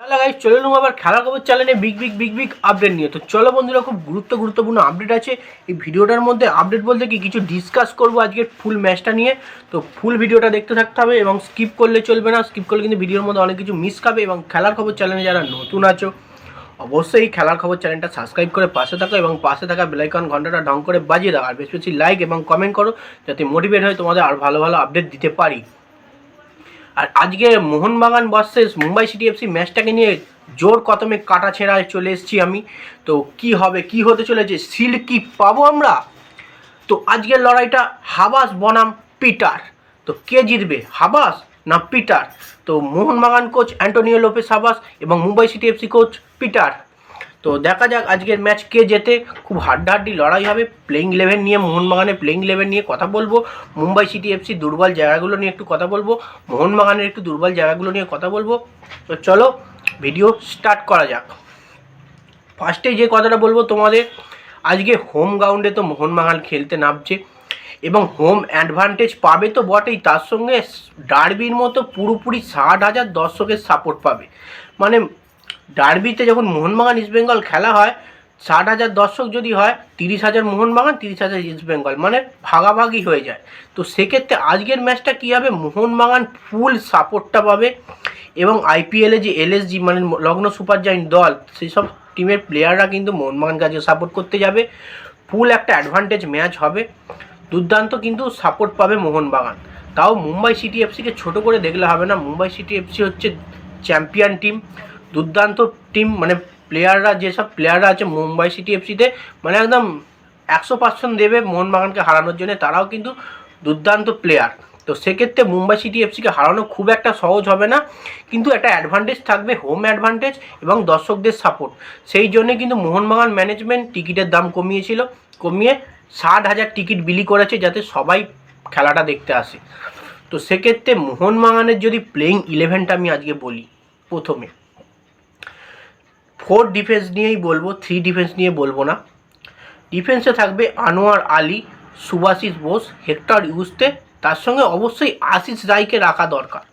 তাহলে গাইজ চলে এলাম আবার খেলার খবর চ্যানেলে big big big big update নিয়ে। তো চলো বন্ধুরা, খুব গুরুত্ব, গুরুত্বপূর্ণ আপডেট আছে। এই ভিডিওটার মধ্যে আপডেট বলতে কি, কিছু ডিসকাস করব আজকের ফুল ম্যাচটা নিয়ে। তো ফুল ভিডিওটা দেখতে থাকতে হবে এবং স্কিপ করলে চলবে না। স্কিপ করলে কিন্তু ভিডিওর মধ্যে অনেক কিছু মিস খাবে এবং খেলার খবর চ্যানেলে যারা নতুন আছো, অবশ্যই খেলার খবর চ্যানেলটা সাবস্ক্রাইব করে পাশে থাকো এবং পাশে থাকা বেলাইকন ঘন্টাটা ডাউন করে বাজিয়ে দাও। আর বেশি বেশি লাইক এবং কমেন্ট করো, যাতে মোটিভেট হয় তোমাদের আর ভালো ভালো আপডেট দিতে পারি। আর আজকে Mohun Bagan versus Mumbai City FC ম্যাচটাকে নিয়ে জোর কতমে কাটা ছেঁড়ায় চলে এসেছি আমি। তো কি হবে, কি হতে চলেছে সিল কি পাবো আমরা? তো আজকের লড়াইটা হাবাস বনাম পিটার। তো কে জিতবে, হাবাস না পিটার? তো Mohun Bagan coach Antonio Lopez Habas এবং Mumbai City FC coach Peter. তো দেখা যাক আজকের ম্যাচ কে জেতে। খুব হাড্ডাহাড্ডি লড়াই হবে। প্লেইং ইলেভেন নিয়ে মোহনবাগানের প্লেইং ইলেভেন নিয়ে কথা বলব। মুম্বাই সিটি এফসি দুর্বল জায়গাগুলো নিয়ে একটু কথা বলব। মোহনবাগানের একটু দুর্বল জায়গাগুলো নিয়ে কথা বলব। তো চলো ভিডিও স্টার্ট করা যাক। ফার্স্টে যে কথাটা বলব তোমাদের, আজকে হোম গ্রাউন্ডে তো মোহনবাগান খেলতে নামছে। এবং হোম অ্যাডভান্টেজ পাবে তো বটেই, তার সঙ্গে ডার্বির মতো পুরোপুরি ষাট হাজার দর্শকের সাপোর্ট পাবে। মানে ডার্বিতে যখন মোহনবাগান ইস্ট বেঙ্গল খেলা হয়, ষাট হাজার দর্শক যদি হয়, তিরিশ হাজার মোহনবাগান, তিরিশ হাজার ইস্ট বেঙ্গল মানে ভাগাভাগি হয়ে যায়। তো সেক্ষেত্রে আজকের ম্যাচটা কী হবে? মোহনবাগান ফুল সাপোর্টটা পাবে এবং আইপিএলে যে এলএসজি মানে লগ্ন সুপার জায়েন্ট দল সেই সব টিমের প্লেয়াররা কিন্তু মোহনবাগান কাছে সাপোর্ট করতে যাবে। ফুল একটা অ্যাডভান্টেজ ম্যাচ হবে। দুর্দান্ত কিন্তু সাপোর্ট পাবে মোহনবাগান। তাও মুম্বাই সিটি এফসিকে ছোট করে দেখলে হবে না। মুম্বাই সিটি এফসি হচ্ছে চ্যাম্পিয়ন টিম। দুর্দান্ত টিম মানে প্লেয়াররা যেসব প্লেয়াররা আছে মুম্বাই সিটি এফসিতে মানে একদম একশো পার্সেন্ট দেবে মোহনবাগানকে হারানোর জন্য, তারাও কিন্তু দুর্দান্ত প্লেয়ার তো সেক্ষেত্রে মুম্বাই সিটি এফসিকে হারানো খুব একটা সহজ হবে না, কিন্তু একটা অ্যাডভান্টেজ থাকবে হোম অ্যাডভান্টেজ এবং দর্শকদের সাপোর্ট সেই জন্য কিন্তু মোহনবাগান ম্যানেজমেন্ট টিকিটের দাম কমিয়েছিল, কমিয়ে ষাট হাজার টিকিট বিলি করেছে, যাতে সবাই খেলাটা দেখতে আসে। তো সেক্ষেত্রে মোহনবাগানের যদি প্লেইং ইলেভেনটা আমি আজকে বলি, প্রথমে। ফোর ডিফেন্স নিয়েই বলব থ্রি ডিফেন্স নিয়ে বলব না। ডিফেন্সে থাকবে আনোয়ার আলী সুভাষিস বোস, হেক্টর ইউস্তে, তার সঙ্গে অবশ্যই আশিস রায়কে রাখা দরকার।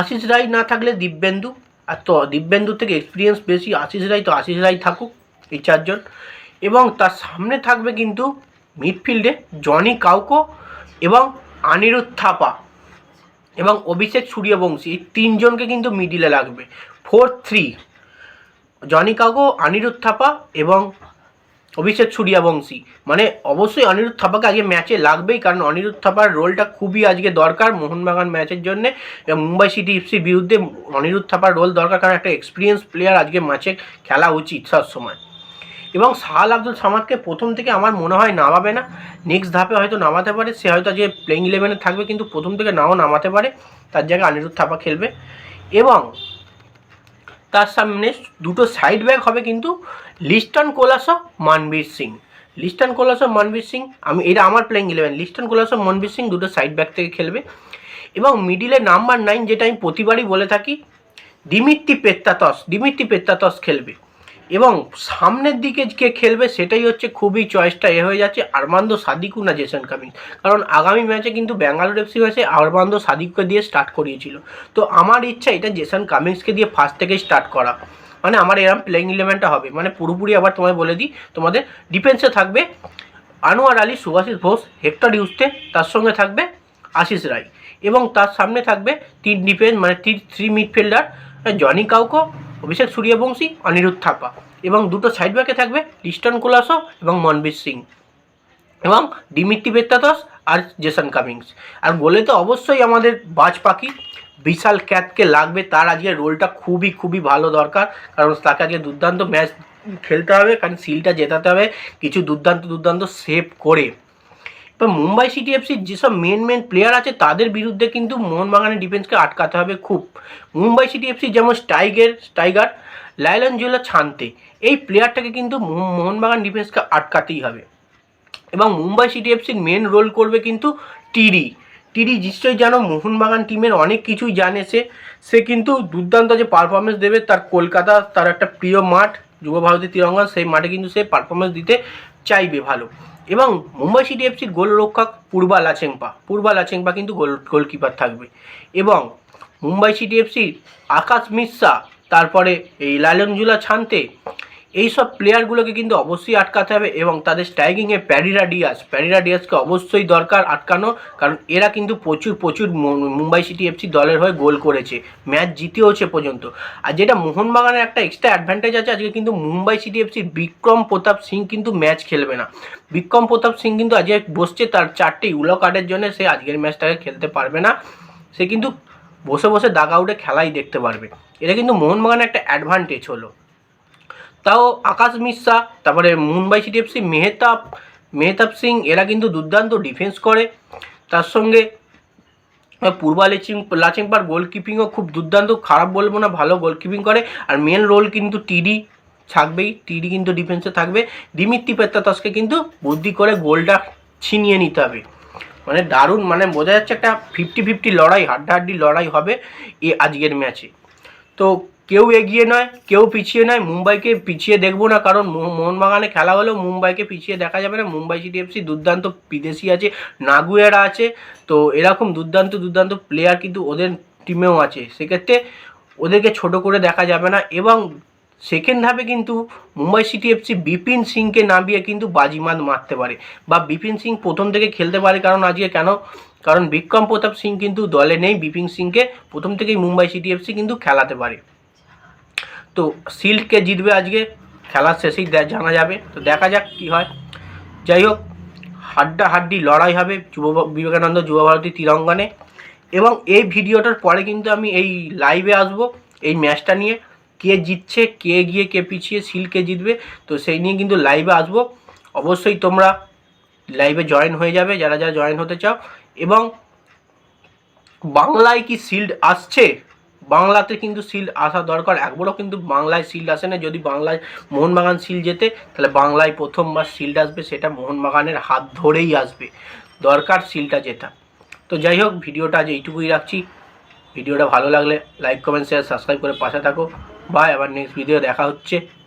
আশিস রায় না থাকলে দিব্যেন্দু, আর তো দিব্যেন্দু থেকে এক্সপিরিয়েন্স বেশি, আশিস রায় তো আশিস রায় থাকুক, এই চারজন। এবং তার সামনে থাকবে কিন্তু মিডফিল্ডে জনি কাউকো এবং আনিরুদ্ধ থাপা এবং অভিষেক সূর্যবংশী। এই তিনজনকে কিন্তু মিডিলে লাগবে। Four three Joni Kauko Anirudh Thapa এবং অভিষেক সূর্যবংশী মানে অবশ্যই অনিরুদ্ধ থাপাকে আজকে ম্যাচে লাগবেই, কারণ অনিরুদ্ধ থাপার রোলটা খুবই আজকে দরকার মোহনবাগান ম্যাচের জন্য। মুম্বাই সিটি এফসির বিরুদ্ধে অনিরুদ্ধ থাপার রোল দরকার, কারণ একটা এক্সপিরিয়েন্স প্লেয়ার আজকে ম্যাচে খেলা উচিত সব সময়। এবং সাহাল আব্দুল সামাদকে প্রথম থেকে আমার মনে হয় নামাবে না। নেক্সট ধাপে হয়তো নামাতে পারে, সে হয়তো যে প্লেইং ইলেভেনে থাকবে, কিন্তু প্রথম থেকে নাও নামাতে পারে। তার জায়গায় অনিরুদ্ধ থাপা খেলবে। এবং তার সামনে দুটো সাইড ব্যাক হবে কিন্তু লিস্টন অফ মানবীর সিং। লিস্টন অফ মনবীর সিং, আমি, এটা আমার প্লেইং ইলেভেন লিস্টন অফ মনবীর সিং দুটো সাইড ব্যাক থেকে খেলবে। এবং মিডিলে নাম্বার নাইন যেটা আমি প্রতিবারই বলে থাকি, দিমিত্তি পেত্তাতস দিমিত্তি পেত্তাতস খেলবে। এবং সামনের দিকে কে খেলবে সেটাই হচ্ছে খুবই চয়েসটা এ হয়ে যাচ্ছে আরমান্দ সাদিকু না জেসন কামিংস কারণ আগামী ম্যাচে কিন্তু ব্যাঙ্গালোর এফসি ম্যাচে আরমান্দ সাদিককে দিয়ে স্টার্ট করিয়েছিল। তো আমার ইচ্ছা এটা জেসন কামিংসকে দিয়ে ফার্স্ট থেকে স্টার্ট করা। মানে আমার এরম প্লেইং ইলেভেনটা হবে। মানে পুরোপুরি আবার তোমায় বলে দিই, তোমাদের ডিফেন্সে থাকবে আনোয়ার আলী, সুভাষিস ঘোষ হেক্টর ইউস্তে তার সঙ্গে থাকবে আশিস রায়। এবং তার সামনে থাকবে তিন ডিফেন্স মানে তিন three midfielder Joni Kauko Abhishek Suryavanshi, Anirudh Thapa এবং দুটো সাইড ব্যাকে থাকবে লিস্টন কোলাসো এবং মনবীর সিং এবং ডিমিত্রি বেত্তাতস আর জেসন কামিংস। আর গোলে তো অবশ্যই আমাদের বাজ পাখি বিশাল ক্যাতকে লাগবে, তার আজকে রোলটা খুবই খুবই ভালো দরকার। কারণ তাকে আজকে দুর্দান্ত ম্যাচ খেলতে হবে, কারণ সিলটা জেতাতে হবে, কিছু দুর্দান্ত দুর্দান্ত সেভ করে। এবার মুম্বাই সিটি এফসির যেসব মেন মেন প্লেয়ার আছে, তাদের বিরুদ্ধে কিন্তু মোহনবাগানের ডিফেন্সকে আটকাতে হবে খুব। মুম্বাই সিটি এফসি যেমন স্টাইগের স্টাইগার লাইলন জুয়েলা ছানতে এই প্লেয়ারটাকে কিন্তু মোহনবাগান ডিফেন্সকে আটকাতেই হবে। এবং মুম্বাই সিটি এফসির মেন রোল করবে কিন্তু টিডি টিডি নিশ্চয়ই জানো, মোহনবাগান টিমের অনেক কিছুই জানে সে। সে কিন্তু দুর্দান্ত যে পারফরমেন্স দেবে, তার কলকাতা, তার একটা প্রিয় মাঠ, যুব ভারতী তিরঙ্গা সেই মাঠে কিন্তু সে পারফরমেন্স দিতে চাইবে ভালো। এবং মুম্বাই সিটি এফসির গোলরক্ষক পূর্বা লাচেংপা পূর্বা লাচেংপা কিন্তু গোল, গোলকিপার থাকবে। এবং মুম্বাই সিটি এফসির আকাশ মিশ্রা, তারপরে এই লালনজুলা ছানতে এইসব প্লেয়ারগুলোকে কিন্তু অবশ্যই আটকাতে হবে এবং তাদের স্ট্রাইকিংয়ে প্যারিরা ডিয়াস প্যারিরা ডিয়াসকে অবশ্যই দরকার আটকানো, কারণ এরা কিন্তু প্রচুর প্রচুর মুম্বাই সিটি এফসি দলের হয়ে গোল করেছে। ম্যাচ জিতেওছে পর্যন্ত। আর যেটা মোহনবাগানের একটা এক্সট্রা অ্যাডভান্টেজ আছে, আজকে কিন্তু মুম্বাই সিটি এফসির বিক্রম প্রতাপ সিং কিন্তু ম্যাচ খেলবে না। বিক্রম প্রতাপ সিং কিন্তু আজকে বসছে তার চারটে ইউলো কার্ডের জন্য, সে আজকের ম্যাচটাকে খেলতে পারবে না। সে কিন্তু বসে বসে দাগ আউটে খেলাই দেখতে পারবে। এটা কিন্তু মোহনবাগানের একটা অ্যাডভান্টেজ হলো। তাও আকাশ মিশ্রা, তারপরে মুম্বাই সিটি এফসি মেহতাব মেহতাব সিং, এরা কিন্তু দুর্দান্ত ডিফেন্স করে। তার সঙ্গে পূর্বা লেচিং লাচিংপার গোলকিপিংও খুব দুর্দান্ত, খারাপ বলব না, ভালো গোলকিপিং করে। আর মেন রোল কিন্তু টিডি থাকবেই টিডি কিন্তু ডিফেন্সে থাকবে। দিমিত্রি পেত্তাতসকে কিন্তু বুদ্ধি করে গোলটা ছিনিয়ে নিতে হবে। মানে দারুণ মানে বোঝা যাচ্ছে একটা ফিফটি ফিফটি লড়াই, হাড্ডাহাড্ডি লড়াই হবে এ আজকের ম্যাচে তো কেউ এগিয়ে নয়, কেউ পিছিয়ে নয়, মুম্বাইকে পিছিয়ে দেখব না, কারণ মোহ- মোহনবাগানে খেলা হলেও মুম্বাইকে পিছিয়ে দেখা যাবে না। মুম্বাই সিটি এফসি দুর্দান্ত বিদেশি আছে, নাগুয়েরা আছে, তো এরকম দুর্দান্ত দুর্দান্ত প্লেয়ার কিন্তু ওদের টিমেও আছে। সেক্ষেত্রে ওদেরকে ছোট করে দেখা যাবে না এবং সেকেন্ড ধাপে কিন্তু মুম্বাই সিটি এফসি বিপিন সিংকে নামিয়ে কিন্তু বাজিমাত মারতে পারে বা বিপিন সিং প্রথম থেকে খেলতে পারে, কারণ আজকে কেন? কারণ বিক্রম প্রতাপ সিং কিন্তু দলে নেই, বিপিন সিংকে প্রথম থেকেই মুম্বাই সিটি এফসি কিন্তু খেলাতে পারে। তো সিল্ডকে জিতবে আজকে। খেলার শেষেই জানা যাবে। তো দেখা যাক কি হয়। যাই হোক হাড্ডা হাড্ডি লড়াই হবে যুব বিবেকানন্দ যুব ভারতী তিরঙ্গনে। এবং এই ভিডিওটার পরে কিন্তু আমি এই লাইভে আসব এই ম্যাচটা নিয়ে। কে জিতছে, কে গিয়ে কে পিছিয়ে সিল কে জিতবে, তো সেই নিয়ে কিন্তু লাইভে আসব। অবশ্যই তোমরা লাইভে জয়েন হয়ে যাবে, যারা যারা জয়েন হতে চাও। এবং বাংলায় কি শিল্ড আসছে? বাংলাতে কিন্তু সিল আসা দরকার। একবারও কিন্তু বাংলায় সিল আসে না। যদি বাংলায় মোহনবাগান সিল যেতে, তাহলে বাংলায় প্রথমবার শিল্ড আসবে, সেটা মোহনবাগানের হাত ধরেই আসবে। দরকার সিলটা যেটা তো যাই হোক, ভিডিওটা আজ এইটুকুই রাখছি। ভিডিওটা ভালো লাগলে লাইক কমেন্ট শেয়ার সাবস্ক্রাইব করে পাশে থাকো। বাই আবার নেক্সট ভিডিও দেখা হচ্ছে।